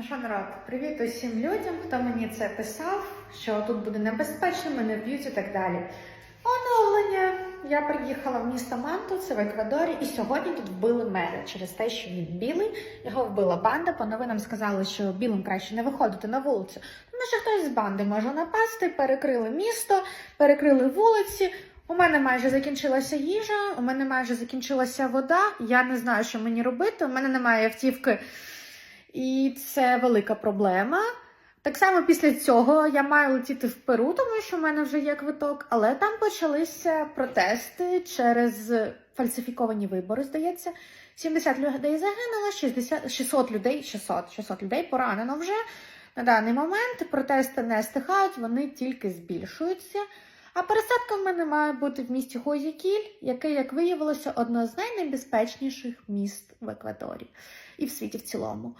Ну привіт усім людям, хто мені це писав, що тут буде небезпечно, мене вб'ють і так далі. Оновлення. Я приїхала в місто Манту, це в Еквадорі, і сьогодні тут вбили мера через те, що він білий. Його вбила банда. По новинам сказали, що білим краще не виходити на вулицю. Тому що хтось з банди може напасти, перекрили місто, перекрили вулиці. У мене майже закінчилася їжа, у мене майже закінчилася вода. Я не знаю, що мені робити. У мене немає автівки. І це велика проблема. Так само після цього я маю летіти в Перу, тому що в мене вже є квиток, але там почалися протести через фальсифіковані вибори, здається. 70 людей загинуло, 60, 600 людей, 600, 600 людей поранено вже. На даний момент протести не стихають, вони тільки збільшуються. А пересадка в мене має бути в місті Хозікіль, яке, як виявилося, одне з найнебезпечніших міст в Еквадорі і в світі в цілому.